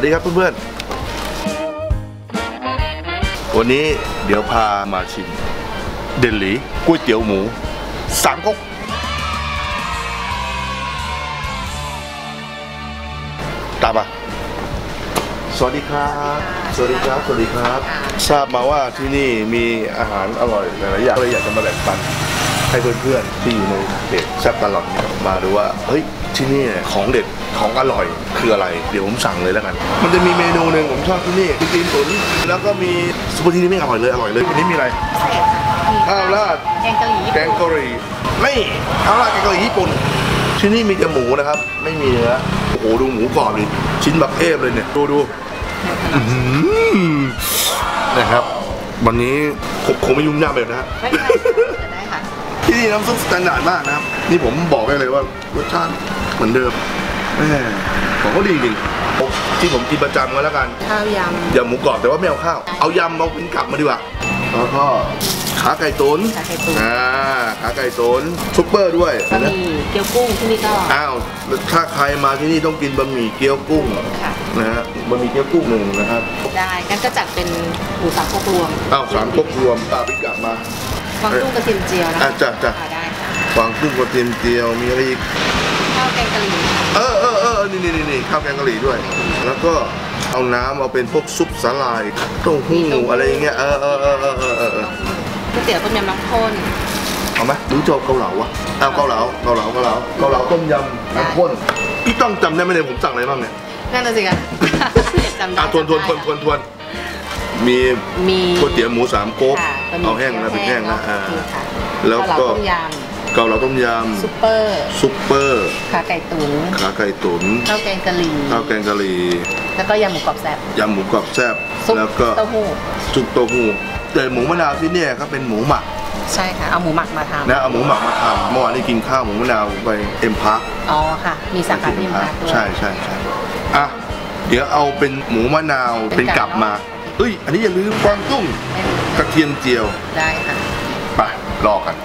สวัสดีครับเพื่อนๆ วันนี้เดี๋ยวพามาชิม เดลีก๋วยเตี๋ยวหมูสามก๊กตามมาสวัสดีครับ สวัสดีครับ สวัสดีครับ ทราบมาว่าที่นี่มีอาหารอร่อยหลายๆอย่างก็เลยอยากจะมาแบ่งปันให้เพื่อนๆที่อยู่ในเพจแซ่บตลอดมาดูว่า เฮ้ย ที่นี่ของเด็ด ของอร่อยคืออะไร เดี๋ยวผมสั่งเลยแล้วกัน มันจะมีเมนูหนึ่งผมชอบที่นี่คือตีนตุ๋นแล้วก็มีซุปเปอร์ที่นี่ไม่อร่อยเลยอร่อยเลยวันนี้มีอะไรข้าวราดแกงกะหรี่ญี่แกปุ่นงกะหรี่ไม่ข้าวราดแกงกะหรี่ญี่ปุ่นที่นี่มีแต่หมูนะครับ ไม่มีเนื้อโอ้โหดูหมูกรอบดิชิ้นแบบเอฟเลยเนี่ยดูดูอื้อหือนะครับ วันนี้คงคงไม่ยุ่งยากแบบนะฮะไม่เป็นไรค่ะเปิดได้ค่ะที่นี่น้ำซุปสแตนดาร์ดมากนะครับ นี่ผมบอกได้เลยว่ารสชาติเหมือนเดิม แม่ของเขาดีจริงที่ผมกินประจำก็แล้วกัน ข้าวยยำหมูกรอบแต่ว่าไม่เอาข้าว เอายำเอาเป็นกลับมาดีกว่าแล้วก็ขาไก่ตุ๋นำขาไก่ตุ๋นอ่าขาไก่ตุ๋นซุปเปอร์ด้วยบะหมี่เกี๊ยวกุ้งที่นี่ก็อ้าวถ้าใครมาที่นี่ต้องกินบะหมี่เกี๊ยวกุ้งค่ะนะฮะบะหมี่เกี๊ยวกุ้งหนึ่งนะครับได้งั้นก็จัดเป็นหมูสับพวกรวมอ้าวสามก๊กรวมตาพิกลับมาฟางตุ้งกระเทียมเจียวนะอะคะจ้ะจ้ะอ่าได้ค่ะฟางกุ้งกระเทียมเจียวมีอะไรอีกข้าวแกงกะหรี่ ข้าวแกงกะหรี่ด้วย แล้วก็เอาน้ำเอาเป็นพวกซุปสาหร่ายเต้าหู้อะไรอย่างเงี้ยเออเออเออเออเออเออเออก๋วยเตี๋ยวต้มยำน้ำข้นเอาไหมหรือจะเอาเกาเหลาวะเอาเกาเหลาเกาเหลาเกาเหลาเกาเหลาต้มยำน้ำข้นพี่ต้องจำได้ไหมเนี่ยผมสั่งอะไรบ้างเนี่ยนั่นน่ะสิคะจำได้อะทวนทวนทวนทวนทวนมีมีก๋วยเตี๋ยวหมูสามก๊กค่ะบะหมี่เอาแห้งนะเป็นแห้งนะอ่าโอเคค่ะแล้วก็เกาเหาต้มย เกาเหลาต้มยำซุปเปอร์ำซุปเปอร์ขาไก่ตุ๋นขาไก่ตุ๋นข้าวแกงกะหรี่ข้าวแกงกะหรี่แล้วก็ยำหมูกรอบแซ่บยำหมูกรอบแซ่บซุปแล้วก็เต้าหู้ซุปเต้าหู้แต่หมูมะนาวที่เนี่ยครับเป็นหมูหมักใช่ค่ะ เอาหมูหมักมาทำนะเอาหมูหมักมาทำเมื่อวานนี้กินข้าวหมูมะนาวไปเอ็มพาร์คอ๋อค่ะ มีสาขาที่มาด้วยใช่ใช่ใช่อะเดี๋ยวเอาเป็นหมูมะนาวเป็เป็นนกกลัลับบมาเอ้ย อันนี้อย่าลืมกวางตุ้งไม่รู้กระเทียมเจียวได้ค่ะไปรอกัน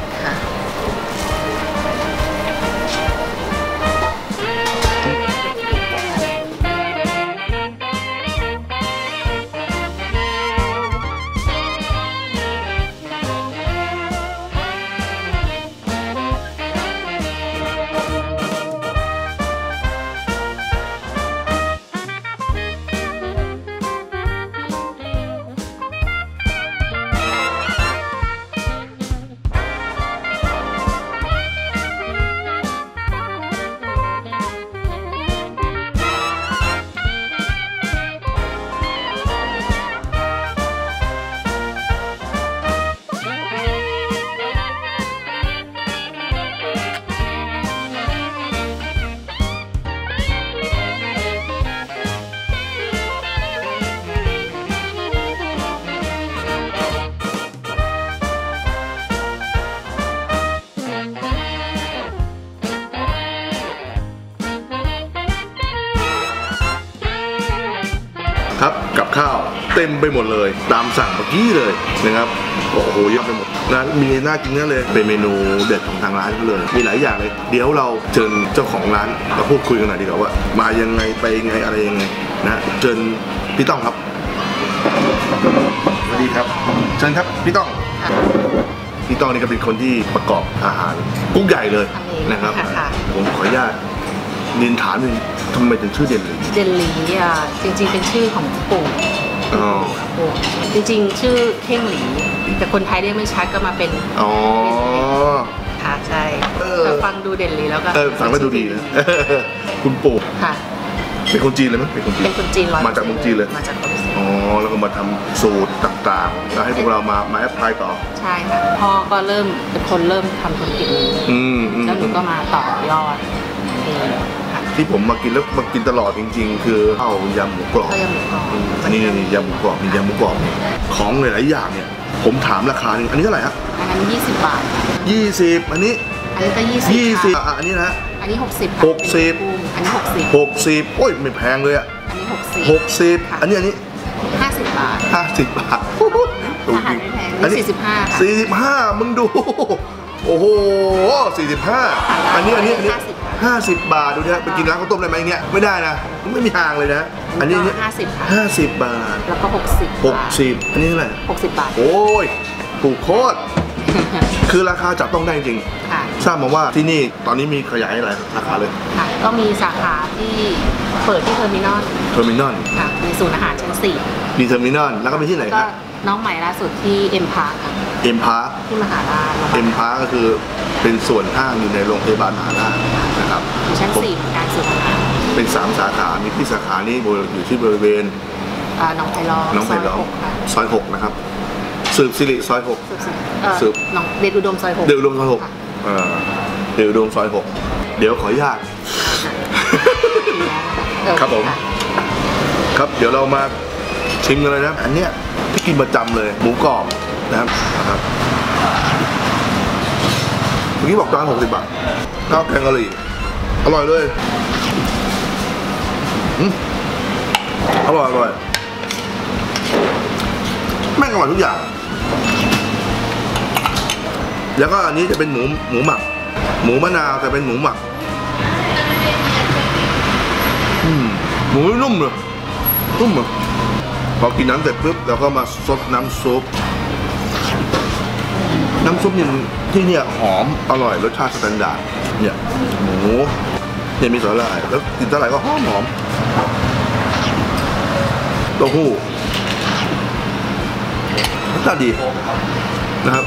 ค่ะครับกับข้าวเต็มไปหมดเลย ตามสั่งเมื่อกี้เลยนะครับโอ้โหเยอะไปหมดนะมีน่ากินนั่นเลยเป็นเมนูเด็ดของทางร้านเขาเลย มีหลายอย่างเลย เดี๋ยวเราเชิญเจ้าของร้านมาพูดคุยกันหน่อยดีกว่าว่า มายังไงไปยังไงอะไรยังไงนะเชิญพี่ต้องครับสวัสดีครับ เชิญครับพี่ต้องค่ะพี่ต้องนี่ก็เป็นคนที่ประกอบอาหารกุ๊กใหญ่เลยทำเองนะครับค่ะค่ะผมขออนุญาตเรียนถามหนึ่ง ทำไมถึงชื่อเด่นเลยเดนหลีอะจริงๆเป็นชื่อของปู่อ๋อปู่จริงๆ ชื่อเข่งหลี แต่คนไทยเรียกไม่ชัดก็มาเป็นอ๋อ ค่ะใช่เออ แต่ฟังดูเด่นหลีแล้วก็เออฟังแล้วดูดีนะ คุณปู่ค่ะ เป็นคนจีนเลยไหมเป็นคนจีน เป็นคนจีนร้อยมาจากเมืองจีนเลย มาจากเมืองจีนอ๋อ แล้วก็มาทำสูตรต่างๆ แล้วให้พวกเรามามาแอพพลายต่อ ใช่ค่ะพ่อก็เริ่มเป็นคนเริ่มทำธุรกิจนี้อืมอืมแล้วหนูก็มาต่อยอดเองค่ะ ที่ผมมากินแล้วมากินตลอดจริง ๆ คือข้าวยำหมูกรอบข้าวยำหมูกรอบอืมอันนี้นี่ยำหมูกรอบนี่ยำหมูกรอบของหลายๆอย่างเนี่ย ผมถามราคาหนึงอันนี้เท่าไหร่ฮะอันนั้น20 บาทค่ะยี่สิบอันนี้อันนี้ก็20ยี่สิบค่ะอะอันนี้นะฮะอันนี้ 60ค่ะหกสิบเป็นกุ้งอันนี้หกสิบโอ้ยไม่แพงเลยอะ60อันนี้60หกสิบค่ะอันนี้อันนี้50 บาทห้าสิบบาทอาหารไม่แพงนี่45ค่ะสี่สิบห้ามึงดู โอ้โหสี่สิบห้าอันนี้อันนี้อันนี้ 50ค่ะ50 บาท ดูนะไปกินร้านข้าวต้มได้ไหมอย่างเงี้ยไม่ได้นะ ไม่มีทางเลยนะ อันนี้เนี่ยห้าสิบค่ะห้าสิบบาท แล้วก็หกสิบหกสิบอันนี้เท่าไหร่หกสิบบาท โอ้ยถูกโคตร คือราคาจับต้องได้จริง ค่ะ ทราบมาว่าที่นี่ตอนนี้มีขยายอะไรสาขาเลย ค่ะ ก็มีสาขาที่เปิดที่เทอร์มินอลเทอร์มินอลค่ะในศูนย์อาหารชั้นสี่มีเทอร์มินอลแล้วก็มีที่ไหนคก็รับน้องใหม่ล่าสุดที่เอ็มพาร์ค่ะเอ็มพาร์ที่มหาราชเอ็มพาร์ก็คือเป็นส่วนห้างอยู่ในโรงพยาบาลมหาราชนะครับ อยู่ชั้นผมสี่ของการศูนย์อาหารเป็นสามสาขา มีที่สาขานี้อยู่ที่บริเวณอ่าหน้องไผ่ล้อมน้องไผ่ล้อมซยหกค่ะซอยหกนะครับ สืบสิริซอยหกสืบสิเอ่อสืบหน้องเดชอุดมซอยหกเดือดอุดมซอยหกค่ะเออเดือดอุดมซอยหกเดี๋ยวขออนุญาตเออครับผมะครับเดี๋ยวเรามาชิมกันเลยนะครับอันเนี้ยที่กินประจำเลยหมูกรอบนะครับนะครับเมื่อกี้บอกจานหกสิบบาทข้าวแกงกะหรี่ อร่อยเลยอร่อยอร่อยแม่งอร่อยทุกอย่าง แล้วก็อันนี้จะเป็นหมูหมูหมัก หมูมะนาวแต่เป็นหมูหมักหมูนุ่มเลยนุ่มเลยพอกินน้ำเสร็จปุ๊บเราก็มาซดน้ำซุป น้ำซุปเนี่ยที่เนี่ยหอมอร่อยรสชาติสแตนดาร์ดเนี่ยหมู เนี่ยมีสาหร่ายแล้วกินสาหร่ายก็หอมหอมเต้าหู้รสชาติดีนะครับ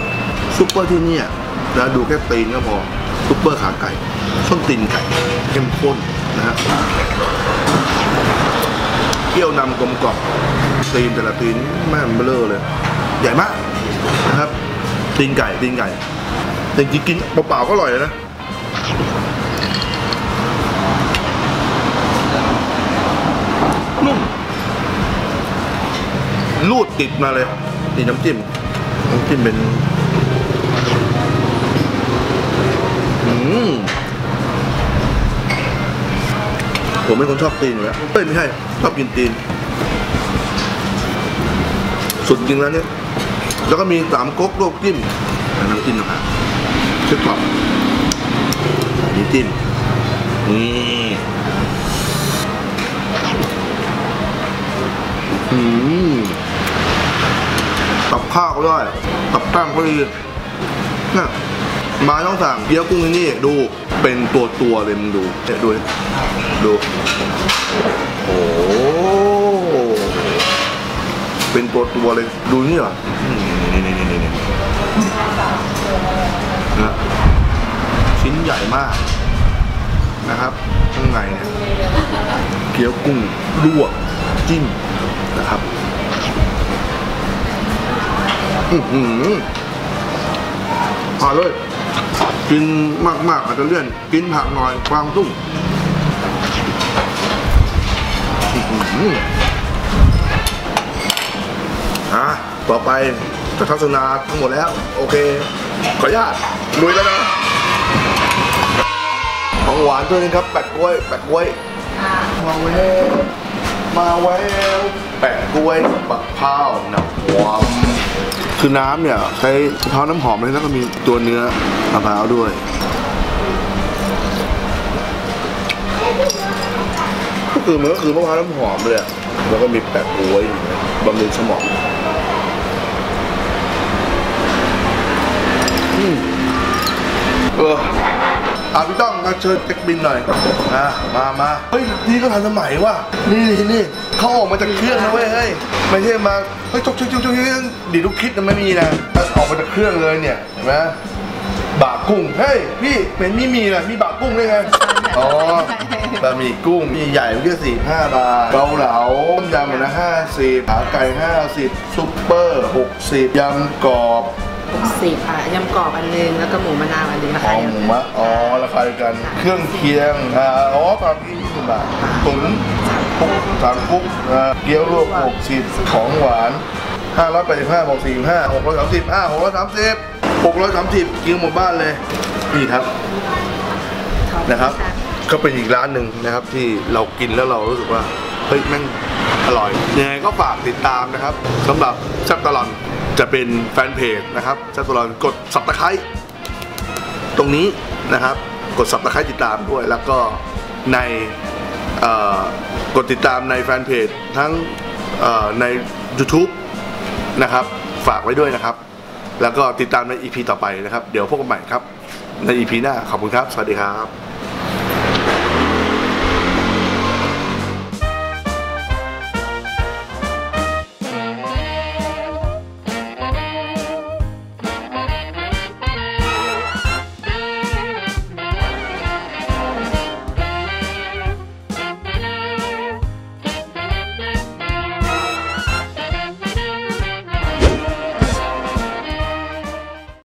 ซุปเปอร์ที่นี่นะดูแค่ตีนก็พอซุปเปอร์ขาไก่ส้นตีนไก่เข้มข้นนะฮะเกี๊ยวนำกลมกล่อมตีนแต่ละตีนแม่เบลอเลย ใหญ่มากนะครับตีนไก่ตีนไก่แต่จริงๆกินเปล่าๆก็อร่อยนะ ลูดติดมาเลยนี่น้ำจิ้มน้ำจิ้มเป็นอืมผมเป็นคนชอบตีนอยู่แล้วเอ้ยไม่ใช่ชอบกินตีน สุดจริงแล้วเนี่ย แล้วก็มีสามก๊กโลกจิ้มน้ำจิ้มนะครับเช็ดกรอบนี่จิ้มนี่อืม ข้าวก็ได้ตับตั้งก็ดีน่ะมาต้องสั่งเกี๊ยวกุ้งที่นี่ดูเป็นตัวตัวเลยมึงดูเนี่ยดูดิดูโอ้เป็นตัวตัวเลยดูนี่เหรอนี่นี่นี่นี่นี่นะชิ้นใหญ่มากนะครับข้างในเนี่ยเกี๊ยวกุ้งลวกจิ้มนะครับ พอเลยกินมากๆอาจจะเลื่อน กินผักหน่อยความตุ้งอะต่อไปจะทัศนาทั้งหมดแล้ว โอเค ขออนุญาตลุยแล้วนะของหวานด้วยนะครับแปะกล้วยแปะกล้วยมาแววมาแววแปะกล้วยบักพร้าวน้ำหอม คือน้ำเนี่ยใช้มะพร้าวน้ำหอมเลยแล้วก็มีตัวเนื้อมะพร้าวด้วยก็คือมันก็คือมะพร้าวน้ำหอมเลยแล้วก็มีแปะกล้วยบำรุงสมองอืมเออ อาพี่ต้องมาเชิญเช็คบินหน่อยอะมามาเฮ้ยนี่ก็ทันสมัยว่ะนี่นี่นี่เขาออกมาจากเครื่องนะเว้ยเฮ้ยไม่ใช่มาเฮ้ยจกจกจกจกจกดีลูกคิดนะไม่มีนะออกมาจากเครื่องเลยเนี่ยเห็นไหมบากุ้งเฮ้ยพี่เป็นมีมีนะมีบากุ้งด้ไงอ๋อบะหมี่กุ้งมีใหญ่มันก็สี่ห้าบาทเกาเหลาต้มยำนะห้าสิบขาไก่ห้าสิบซุปเปอร์หกสิบยำกรอบ หกสิบค่ะยำกรอบอันหนึงแล้วก็หมูมะนาวอันหนึงราอ๋คาอเดียวหมูกันมะอ๋อราคาเดียวกันเครื่องเคียงอ่าอ๋อตามที่ยี่สิบบาทตุ๋นปุ๊กสามปุ๊กอ่าเกี๊ยวลวกหกสิบของหวานห้าร้อยแปดสิบห้าบอกสี่ห้าหกร้อยสามสิบอ่าหกร้อยสามสิบหกร้อยสามสิบกินหมดบ้านเลยนี่ครับนะครับก็เป็นอีกร้านหนึ่งนะครับที่เรากินแล้วเรารู้สึกว่าเฮ้ยแม่งอร่อยยังไงก็ฝากติดตามนะครับสำหรับแซ่บตลอน จะเป็นแฟนเพจนะครับแซ่บตลอนกดสับตะไคร้ตรงนี้นะครับ กด subscribe ติดตามด้วย แล้วก็ในกดติดตามในแฟนเพจทั้งใน YouTube นะครับ ฝากไว้ด้วยนะครับ แล้วก็ติดตามใน EP ต่อไปนะครับ เดี๋ยวพบกันใหม่ครับ ใน EP หน้า ขอบคุณครับ สวัสดีครับ